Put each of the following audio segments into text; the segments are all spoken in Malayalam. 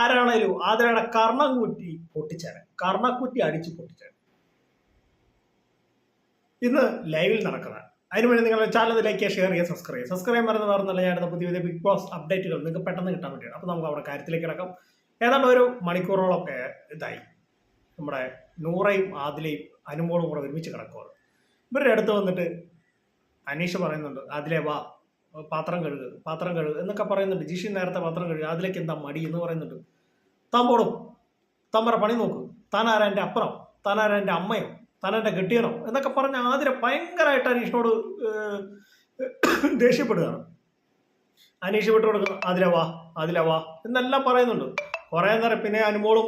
ആരാണേലും ആതിരയുടെ കർണം കുറ്റി പൊട്ടിച്ചാണ് കർണക്കുറ്റി അടിച്ച് പൊട്ടിച്ചാണ് ഇന്ന് ലൈവിൽ നടക്കുന്നതാണ്. അതിനു വേണ്ടി നിങ്ങൾ ചാനൽ ലൈക്ക് ഷെയർ ചെയ്യുക സബ്സ്ക്രൈബ് ചെയ്യുക സബ്സ്ക്രൈബ് മറന്ന് പറഞ്ഞല്ല ഞാൻ പുതിയ പുതിയ ബിഗ് ബോസ് അപ്ഡേറ്റുകൾ നിങ്ങൾക്ക് പെട്ടെന്ന് കിട്ടാൻ വേണ്ടിയാണ്. അപ്പോൾ നമുക്ക് അവിടെ കാര്യത്തിലേക്ക് കിടക്കാം. ഏതാണ്ട് ഒരു മണിക്കൂറോളമൊക്കെ ഇതായി. നമ്മുടെ നൂറയും ആദിലയും അനുമോളും കൂടെ ഒരുമിച്ച് കിടക്കുവാണ്. ഇവരുടെ അടുത്ത് വന്നിട്ട് അനീഷ് പറയുന്നുണ്ട് അതിലെ വാ പാത്രം കഴുകുക പാത്രം കഴുകുക എന്നൊക്കെ പറയുന്നുണ്ട്. ജിഷി നേരത്തെ പാത്രം കഴുകുക അതിലേക്ക് എന്താ മടി എന്ന് പറയുന്നുണ്ട്. താൻ പോടും. താൻ പറ പണി നോക്ക്. താനാരാ എന്റെ അപ്പുറം താനാരാ എന്റെ അമ്മയോ? താനെന്റെ കെട്ടിയണോ എന്നൊക്കെ പറഞ്ഞ് ആതിരെ ഭയങ്കരമായിട്ട് അനീഷിനോട് ദേഷ്യപ്പെടുകയാണ്. അനീഷ് വിട്ടു കൊടുക്കുന്നു അതിലെ വാ അതിലെ വാ എന്നെല്ലാം പറയുന്നുണ്ട്. കുറേ നേരം പിന്നെ അനുമോളും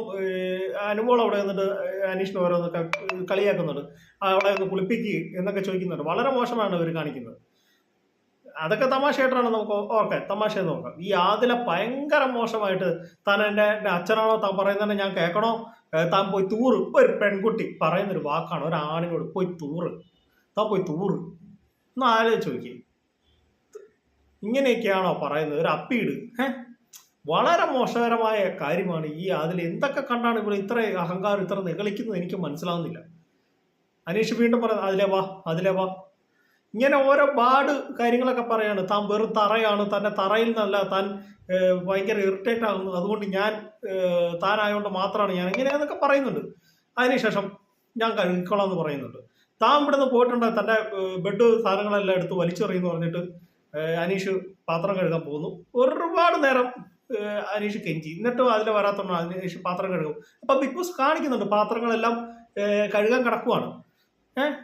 അനുമോളം അവിടെ നിന്നിട്ട് അനീഷിന് ഓരോന്നൊക്കെ കളിയാക്കുന്നുണ്ട്. അവിടെ ഒന്ന് കുളിപ്പിക്കുക എന്നൊക്കെ ചോദിക്കുന്നുണ്ട്. വളരെ മോശമാണ് ഇവർ കാണിക്കുന്നത്. അതൊക്കെ തമാശയായിട്ടാണ് നമുക്ക് ഓക്കെ തമാശ നോക്കാം. ഈ ആദില ഭയങ്കര മോശമായിട്ട് താൻ എന്റെ എന്റെ അച്ഛനാണോ താൻ പറയുന്നത് ഞാൻ കേൾക്കണോ? താൻ പോയി തൂറ്. ഒരു പെൺകുട്ടി പറയുന്നൊരു വാക്കാണ്. ഒരു ആണിനോട് പോയി തൂറ്. താൻ പോയി തൂറ്. ഒന്ന് ആലോചിച്ച് നോക്കി ഇങ്ങനെയൊക്കെയാണോ പറയുന്നത്? ഒരു അപ്പീട്. ഏ വളരെ മോശകരമായ കാര്യമാണ് ഈ അതിൽ എന്തൊക്കെ കണ്ടാണ് ഇവിടെ ഇത്ര അഹങ്കാരം ഇത്ര നികളിക്കുന്നത്? എനിക്ക് മനസ്സിലാവുന്നില്ല. അനീഷ് വീണ്ടും പറയുന്നത് അതിലേ വാ അതിലേ വാ. ഇങ്ങനെ ഓരോ ബാഡ് കാര്യങ്ങളൊക്കെ പറയാണ്. താൻ വെറും തറയാണ്. തന്നെ തറയിൽ നിന്നല്ല താൻ ഭയങ്കര ഇറിറ്റേറ്റ് ആകുന്നു. അതുകൊണ്ട് ഞാൻ താനായതുകൊണ്ട് മാത്രമാണ് ഞാൻ ഇങ്ങനെ എന്നൊക്കെ പറയുന്നുണ്ട്. അതിനുശേഷം ഞാൻ കഴുകിക്കോളാം എന്ന് പറയുന്നുണ്ട്. താൻ ഇവിടുന്ന് പോയിട്ടുണ്ട്? തന്റെ ബെഡ് സാധനങ്ങളെല്ലാം എടുത്ത് വലിച്ചെറിയുന്നു പറഞ്ഞിട്ട് അനീഷ് പാത്രം കഴുകാൻ പോകുന്നു. ഒരുപാട് നേരം അനീഷ് കെഞ്ചി. എന്നിട്ടും അതിൽ വരാത്തോണ്ട് അനീഷ് പാത്രം കഴുകും. അപ്പം ബിഗ് ബോസ് കാണിക്കുന്നുണ്ട്. പാത്രങ്ങളെല്ലാം കഴുകാൻ കിടക്കുവാണ്. ഏഹ്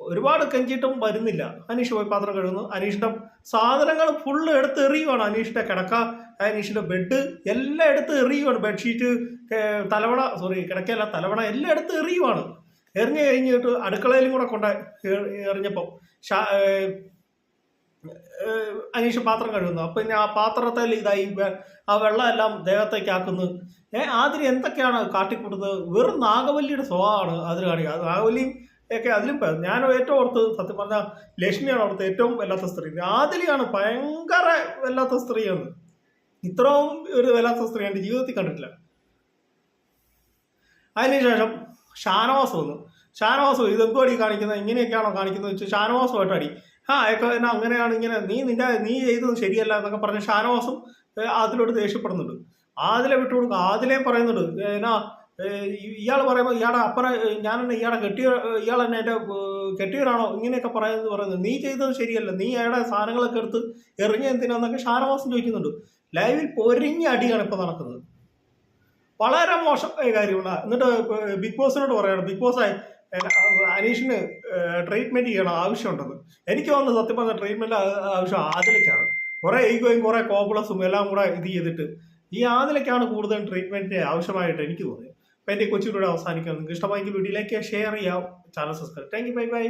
ഒരുപാട് കെഞ്ചിയിട്ടും വരുന്നില്ല. അനീഷ് പോയി പാത്രം കഴുകുന്നു. അനീഷിന്റെ സാധനങ്ങൾ ഫുള്ള് എടുത്ത് എറിയുവാണ്. അനീഷിന്റെ കിടക്ക അനീഷിന്റെ ബെഡ് എല്ലാം എടുത്ത് എറിയുവാണ്. ബെഡ്ഷീറ്റ് തലവണ സോറി കിടക്കയല്ല തലവണ എല്ലാം എടുത്ത് എറിയുവാണ്. എറിഞ്ഞു കഴിഞ്ഞിട്ട് അടുക്കളയിലും കൂടെ കൊണ്ട് എറിഞ്ഞപ്പം അനീഷ് പാത്രം കഴുകുന്നു. അപ്പം പിന്നെ ആ പാത്രത്തിൽ ഇതായി ആ വെള്ളമെല്ലാം ദേഹത്തേക്ക് ആക്കുന്നു. ഏഹ് അതിന് എന്തൊക്കെയാണ് കാട്ടിക്കൂട്ടുന്നത്? വെറും നാഗവല്ലിയുടെ സ്വഭാവമാണ് അതിന് കാണിക്കുക. നാഗവല്ലിയും ഒക്കെ അതിലും ഞാൻ ഏറ്റവും ഓർത്ത് സത്യം പറഞ്ഞാൽ ലക്ഷ്മിയാണ് ഓർത്ത് ഏറ്റവും വല്ലാത്ത സ്ത്രീ. ആദിലിയാണ് ഭയങ്കര വല്ലാത്ത സ്ത്രീയാണ്. ഇത്രയും ഒരു വല്ലാത്ത സ്ത്രീ എന്റെ ജീവിതത്തിൽ കണ്ടിട്ടില്ല. അതിനുശേഷം ഷാനവാസ് വന്നു. ഷാനവാസ് ഇതെന്തോടി കാണിക്കുന്നത് ഇങ്ങനെയൊക്കെയാണോ കാണിക്കുന്നത് വെച്ചാൽ ഷാനവാസുമായിട്ട് അടി. ആ അയക്ക എന്നാ അങ്ങനെയാണ് ഇങ്ങനെ നീ നിന്റെ നീ ചെയ്തത് ശരിയല്ല എന്നൊക്കെ പറഞ്ഞ് ഷാനവാസും അതിലോട്ട് ദേഷ്യപ്പെടുന്നുണ്ട്. ആദിലെ വിട്ടുകൊടുക്കുക ആദിലേയും പറയുന്നുണ്ട് എന്നാ ഇയാൾ പറയുമ്പോൾ ഇയാളുടെ അപ്പുറം ഞാൻ തന്നെ ഇയാളെ കെട്ടിയ ഇയാൾ തന്നെ എന്റെ കെട്ടിയവരാണോ? ഇങ്ങനെയൊക്കെ പറയുന്നത് പറയുന്നത്. നീ ചെയ്തത് ശരിയല്ല. നീ അയാളുടെ സാധനങ്ങളൊക്കെ എടുത്ത് എറിഞ്ഞ എന്തിനാന്നൊക്കെ ഷാനവാസം ചോദിക്കുന്നുണ്ട്. ലൈവിൽ പൊരിഞ്ഞ അടിയാണ് ഇപ്പോൾ നടക്കുന്നത്. വളരെ മോശമായ കാര്യമാണ് എന്നിട്ട് ബിഗ് ബോസിനോട് പറയണം. ബിഗ് ബോസ് അനീഷിന് ട്രീറ്റ്മെന്റ് ചെയ്യണം ആവശ്യമുണ്ടെന്ന്. എനിക്ക് വന്ന സത്യം പറഞ്ഞ ട്രീറ്റ്മെന്റ് ആവശ്യം ആദിലേക്കാണ് കുറെ ഈഗോയും കുറെ കോംപ്ലക്സും എല്ലാം കൂടെ ഇത് ചെയ്തിട്ട് ഈ ആദിലേക്കാണ് കൂടുതൽ ട്രീറ്റ്മെന്റിന് ആവശ്യമായിട്ട് എനിക്ക് തോന്നിയത്. അപ്പം എന്റെ കൊച്ചിലൂടെ അവസാനിക്കാം നിങ്ങൾക്ക് ഇഷ്ടമായെങ്കിൽ വീഡിയോയിലേക്ക് ഷെയർ ചെയ്യാം. Channel subscribe thank you bye bye